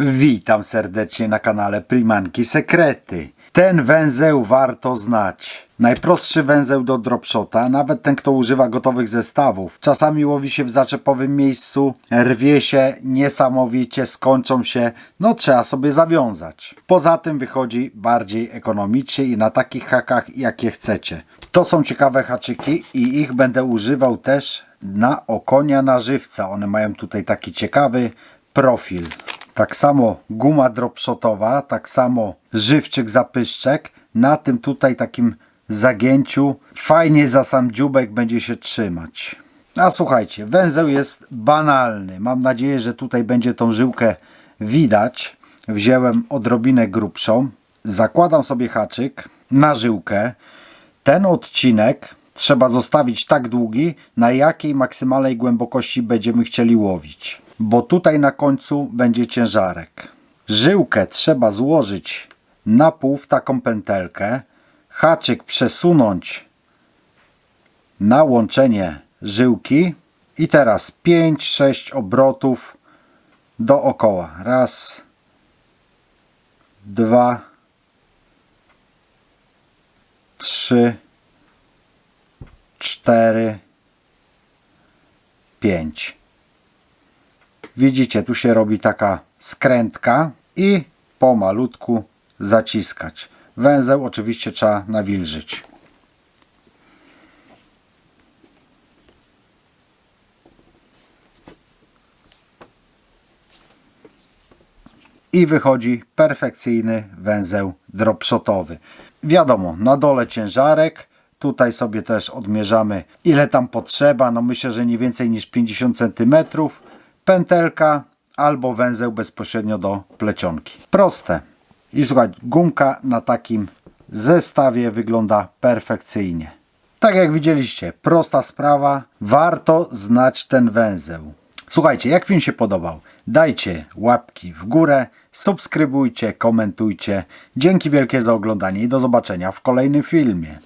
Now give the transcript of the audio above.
Witam serdecznie na kanale Primanki Sekrety. Ten węzeł warto znać. Najprostszy węzeł do dropshota, nawet ten kto używa gotowych zestawów. Czasami łowi się w zaczepowym miejscu, rwie się niesamowicie, skończą się, no trzeba sobie zawiązać. Poza tym wychodzi bardziej ekonomicznie i na takich hakach jakie chcecie. To są ciekawe haczyki i ich będę używał też na okonia na żywca. One mają tutaj taki ciekawy profil. Tak samo guma dropshotowa, tak samo żywczyk zapyszczek. Na tym tutaj takim zagięciu fajnie za sam dziubek będzie się trzymać. A słuchajcie, węzeł jest banalny. Mam nadzieję, że tutaj będzie tą żyłkę widać. Wziąłem odrobinę grubszą. Zakładam sobie haczyk na żyłkę. Ten odcinek trzeba zostawić tak długi, na jakiej maksymalnej głębokości będziemy chcieli łowić. Bo tutaj na końcu będzie ciężarek. Żyłkę trzeba złożyć na pół w taką pętelkę. Haczyk przesunąć na łączenie żyłki. I teraz 5-6 obrotów dookoła. Raz, dwa, trzy, cztery, pięć. Widzicie, tu się robi taka skrętka i pomalutku zaciskać. Węzeł oczywiście trzeba nawilżyć. i wychodzi perfekcyjny węzeł dropshotowy. Wiadomo, na dole ciężarek, tutaj sobie też odmierzamy ile tam potrzeba, no myślę, że nie więcej niż 50 cm, pętelka albo węzeł bezpośrednio do plecionki. Proste. I słuchaj, gumka na takim zestawie wygląda perfekcyjnie. Tak jak widzieliście, prosta sprawa, warto znać ten węzeł. Słuchajcie, jak film się podobał, dajcie łapki w górę, subskrybujcie, komentujcie. Dzięki wielkie za oglądanie i do zobaczenia w kolejnym filmie.